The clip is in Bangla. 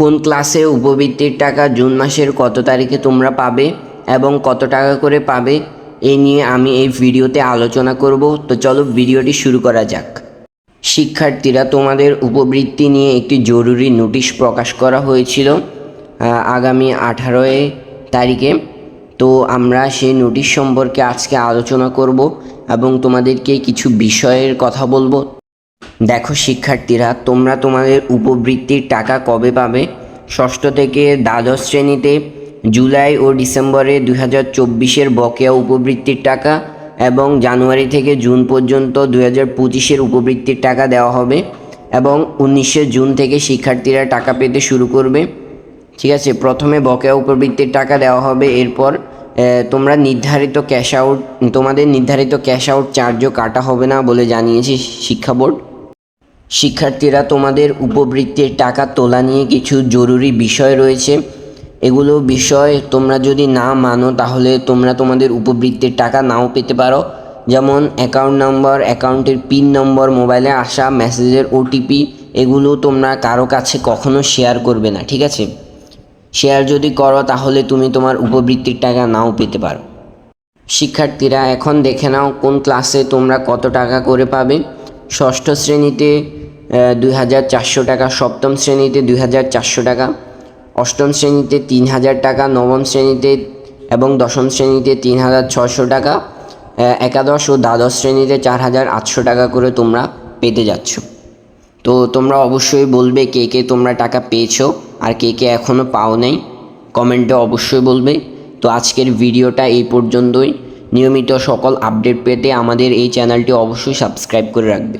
কোন ক্লাসে উপবৃত্তির টাকা জুন মাসের কত তারিখে তোমরা পাবে এবং কত টাকা করে পাবে এই নিয়ে আমি এই ভিডিওতে আলোচনা করব। তো চলো ভিডিওটি শুরু করা যাক। শিক্ষার্থীরা, তোমাদের উপবৃত্তি নিয়ে একটি জরুরি নোটিশ প্রকাশ করা হয়েছিল আগামী আঠারোই তারিখে। তো আমরা সেই নোটিশ সম্পর্কে আজকে আলোচনা করব এবং তোমাদেরকে কিছু বিষয়ের কথা বলব। দেখো শিক্ষার্থীরা, তোমরা তোমাদের উপবৃত্তির টাকা কবে পাবে? ষষ্ঠ থেকে দ্বাদশ শ্রেণীতে জুলাই ও ডিসেম্বরে দুই হাজার চব্বিশের বকেয়া উপবৃত্তির টাকা এবং জানুয়ারি থেকে জুন পর্যন্ত দুই হাজার পঁচিশের উপবৃত্তির টাকা দেওয়া হবে এবং উনিশে জুন থেকে শিক্ষার্থীরা টাকা পেতে শুরু করবে। ঠিক আছে? প্রথমে বকেয়া উপবৃত্তির টাকা দেওয়া হবে, এরপর তোমরা নির্ধারিত ক্যাশ আউট, তোমাদের নির্ধারিত ক্যাশ আউট চার্জও কাটা হবে না বলে জানিয়েছে শিক্ষা বোর্ড। শিক্ষার্থীরা তোমাদের উপবৃত্তির টাকা তোলা নিয়ে কিছু জরুরি বিষয় রয়েছে। এগুলো বিষয় তোমরা যদি না মানো, তাহলে তোমরা তোমাদের উপবৃত্তির টাকা নাও পেতে পারো। যেমন অ্যাকাউন্ট নম্বর অ্যাকাউন্টের পিন নম্বর মোবাইলে আসা মেসেজের ওটিপি এগুলো তোমরা কারও কাছে কখনো শেয়ার করবে না, ঠিক আছে? শেয়ার যদি করো, তাহলে তুমি তোমার উপবৃত্তির টাকা নাও পেতে পারো। শিক্ষার্থীরা, এখন দেখে নাও কোন ক্লাসে তোমরা কত টাকা করে পাবে। ষষ্ঠ শ্রেণীতে দুই হাজার চারশো টাকা। সপ্তম শ্রেণীতে দুই হাজার চারশো টাকা। অষ্টম শ্রেণীতে তিন হাজার টাকা। নবম শ্রেণীতে এবং দশম শ্রেণীতে তিন হাজার ছশো টাকা। একাদশ ও দ্বাদশ শ্রেণীতে চার হাজার আটশো টাকা করে তোমরা পেতে যাচ্ছ। তো তোমরা অবশ্যই বলবে কে কে তোমরা টাকা পেয়েছ আর কে কে এখনও পাও নাই। কমেন্টে অবশ্যই বলবে। তো আজকের ভিডিওটা এই পর্যন্তই। নিয়মিত সকল আপডেট পেতে আমাদের এই চ্যানেলটি অবশ্যই সাবস্ক্রাইব করে রাখবে।